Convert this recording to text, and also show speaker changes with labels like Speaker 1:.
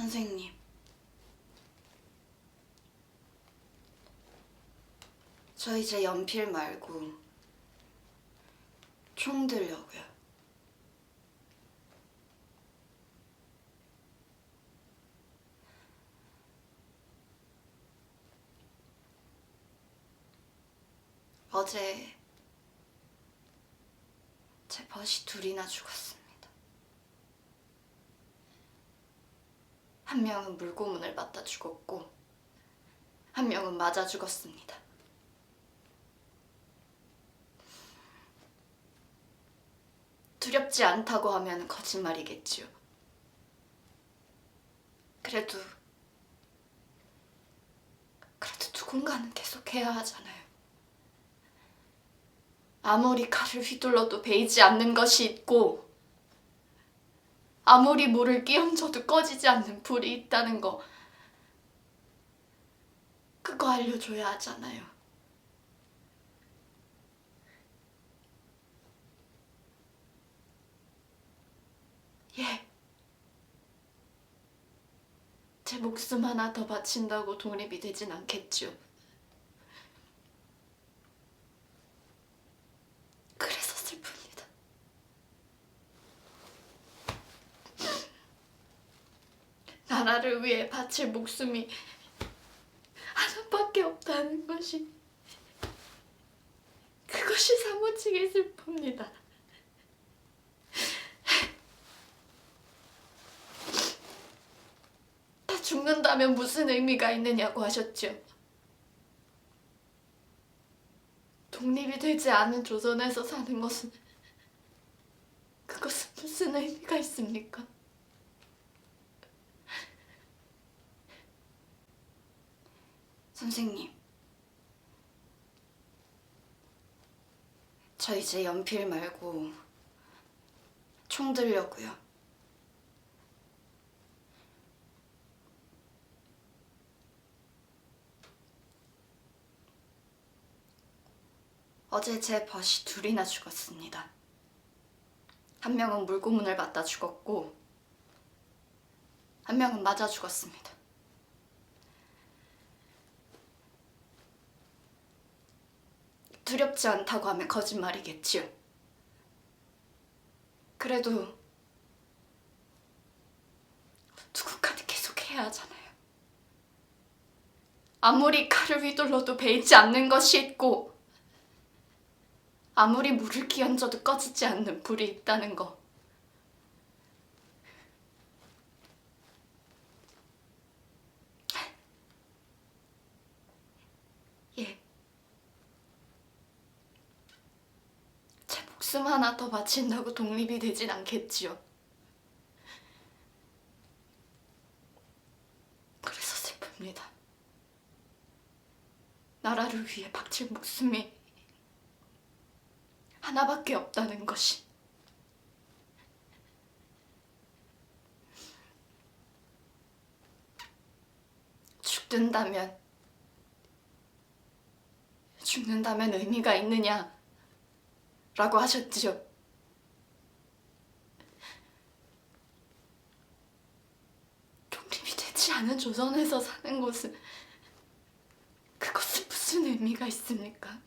Speaker 1: 선생님. 저 이제 연필 말고 총 들려고요. 어제 제 벗이 둘이나 죽었습니다. 한 명은 물고문을 맞다 죽었고 한 명은 맞아 죽었습니다. 두렵지 않다고 하면 거짓말이겠지요. 그래도 그래도 누군가는 계속 해야 하잖아요. 아무리 칼을 휘둘러도 베이지 않는 것이 있고 아무리 물을 끼얹어도 꺼지지 않는 불이 있다는 거 그거 알려줘야 하잖아요. 예. 제 목숨 하나 더 바친다고 독립이 되진 않겠죠. 그래서 슬픕니다. 나라를 위해 바칠 목숨이 하나밖에 없다는 것이 그것이 사무치게 슬픕니다. 다 죽는다면 무슨 의미가 있느냐고 하셨죠. 독립이 되지 않은 조선에서 사는 것은 그것은 무슨 의미가 있습니까? 선생님, 저 이제 연필 말고 총 들려고요. 어제 제 벗이 둘이나 죽었습니다. 한 명은 물고문을 맞다 죽었고, 한 명은 맞아 죽었습니다. 두렵지 않다고 하면 거짓말이겠지요. 그래도 누군가는 계속 해야 하잖아요. 아무리 칼을 휘둘러도 베이지 않는 것이 있고 아무리 물을 끼얹어도 꺼지지 않는 불이 있다는 거. 예. 제 목숨 하나 더 바친다고 독립이 되진 않겠지요. 그래서 슬픕니다. 나라를 위해 바칠 목숨이 하나밖에 없다는 것이. 죽는다면, 죽는다면 의미가 있느냐? 라고 하셨지요. 독립이 되지 않은 조선에서 사는 것은, 그것은 무슨 의미가 있습니까?